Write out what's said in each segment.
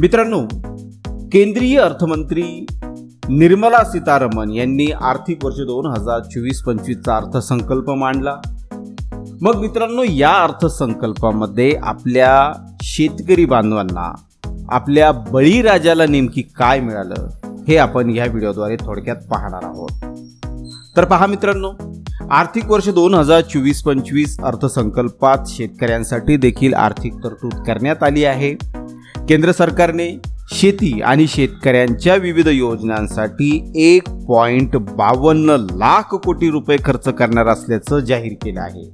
मित्रांनो केंद्रीय अर्थमंत्री निर्मला सीतारामन यांनी आर्थिक वर्ष दोन हजार चोवीस पंचवीसचा अर्थसंकल्प मांडला. मग मित्रांनो या अर्थसंकल्पामध्ये आपल्या शेतकरी बांधवांना आपल्या बळीराजाला नेमकी काय मिळालं हे आपण या व्हिडिओद्वारे थोडक्यात पाहणार आहोत. तर पहा मित्रांनो आर्थिक वर्ष दोन हजार चोवीस पंचवीस अर्थसंकल्पात शेतकऱ्यांसाठी देखील आर्थिक तरतूद करण्यात आली आहे. केंद्र सरकारने शेती आणि शेतकऱ्यांच्या विविध योजनांसाठी एक पॉईंट बावन्न लाख कोटी रुपये खर्च करणार असल्याचं जाहीर केलं आहे.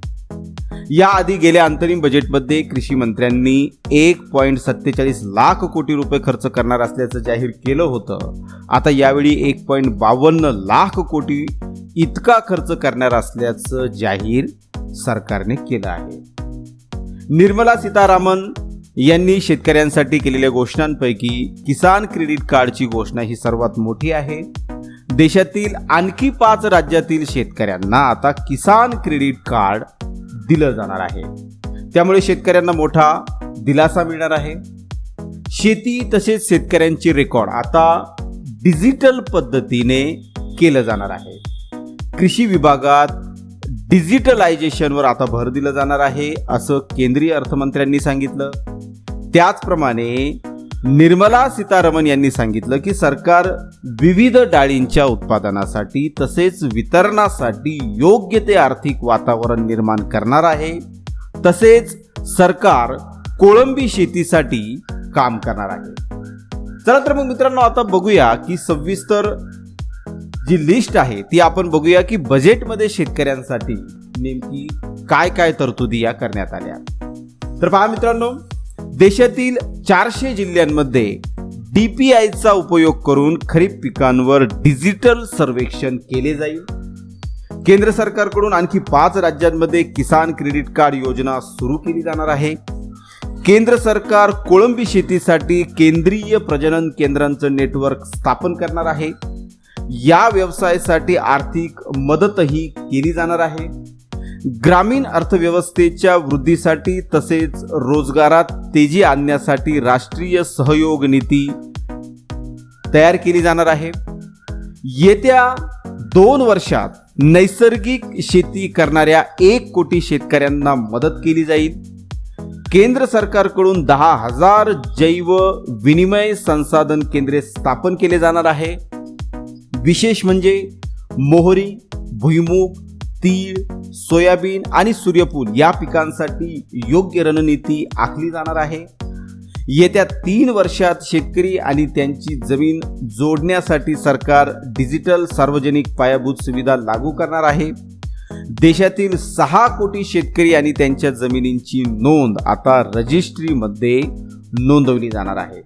याआधी गेल्या अंतरिम बजेटमध्ये कृषी मंत्र्यांनी एक पॉईंट सत्तेचाळीस लाख कोटी रुपये खर्च करणार असल्याचं जाहीर केलं होतं. आता यावेळी एक पॉईंट बावन्न लाख कोटी इतका खर्च करणार असल्याचं जाहीर सरकारने केलं आहे. निर्मला सीतारामन यांनी शेतकऱ्यांसाठी केलेल्या घोषणांपैकी किसान क्रेडिट कार्डची घोषणा ही सर्वात मोठी आहे. देशातील आणखी पाच राज्यातील शेतकऱ्यांना आता किसान क्रेडिट कार्ड दिलं जाणार आहे. त्यामुळे शेतकऱ्यांना मोठा दिलासा मिळणार आहे. शेती तसेच शेतकऱ्यांचे रेकॉर्ड आता डिजिटल पद्धतीने केलं जाणार आहे. कृषी विभागात डिजिटलायझेशनवर आता भर दिलं जाणार आहे असं केंद्रीय अर्थमंत्र्यांनी सांगितलं. त्याचप्रमाणे निर्मला सीतारामन यांनी सांगितलं की सरकार विविध डाळींच्या उत्पादनासाठी तसेच वितरणासाठी योग्य ते आर्थिक वातावरण निर्माण करणार आहे. तसेच सरकार कोळंबी शेतीसाठी काम करणार आहे. चला तर मग मित्रांनो आता बघूया की सविस्तर जी लिस्ट आहे ती आपण बघूया की बजेटमध्ये शेतकऱ्यांसाठी नेमकी काय काय तरतुदी या करण्यात आल्या. तर पहा मित्रांनो देशातील चारशे जिल्ह्यांमध्ये डीपीआयचा उपयोग करून खरीप पिकांवर डिजिटल सर्वेक्षण केले जाईल. केंद्र सरकारकडून आणखी पाच राज्यांमध्ये किसान क्रेडिट कार्ड योजना सुरू केली जाणार आहे. केंद्र सरकार कोळंबी शेतीसाठी केंद्रीय प्रजनन केंद्रांचं नेटवर्क स्थापन करणार आहे. या व्यवसायासाठी आर्थिक मदतही केली जाणार आहे. ग्रामीण अर्थव्यवस्थेच्या वृद्धीसाठी तसेच रोजगारात तेजी आणण्यासाठी राष्ट्रीय सहयोग नीती तयार केली जाणार आहे. येत्या दोन वर्षात नैसर्गिक शेती करणाऱ्या एक कोटी शेतकऱ्यांना मदत केली जाईल. केंद्र सरकारकडून दहा हजार जैव विनिमय संसाधन केंद्रे स्थापन केले जाणार आहे. विशेष म्हणजे मोहरी भुईमूग तीळ सोयाबीन आणि सूर्यफूल या पिकांसाठी योग्य रणनीती आखली जाणार आहे. येत्या तीन वर्षात शेतकरी आणि त्यांची जमीन जोडण्यासाठी सरकार डिजिटल सार्वजनिक पायाभूत सुविधा लागू करणार आहे. देशातील सहा कोटी शेतकरी आणि त्यांच्या जमिनींची नोंद आता रजिस्ट्रीमध्ये नोंदवली जाणार आहे.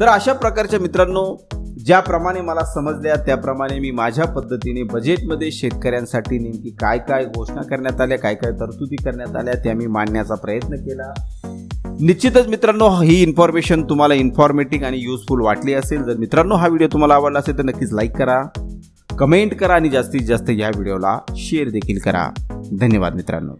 तर अशा प्रकारच्या मित्रांनो ज्याप्रमाणे मला समजल्या त्याप्रमाणे मी माझ्या पद्धतीने बजेटमध्ये शेतकऱ्यांसाठी नेमकी काय काय घोषणा करण्यात आल्या काय काय तरतुदी करण्यात आल्या त्या मी मांडण्याचा प्रयत्न केला. निश्चितच मित्रांनो ही इन्फॉर्मेशन तुम्हाला इन्फॉर्मेटिव्ह आणि युजफुल वाटली असेल. जर मित्रांनो हा व्हिडिओ तुम्हाला आवडला असेल तर नक्कीच लाईक करा कमेंट करा आणि जास्तीत जास्त या व्हिडिओला शेअर देखील करा. धन्यवाद मित्रांनो.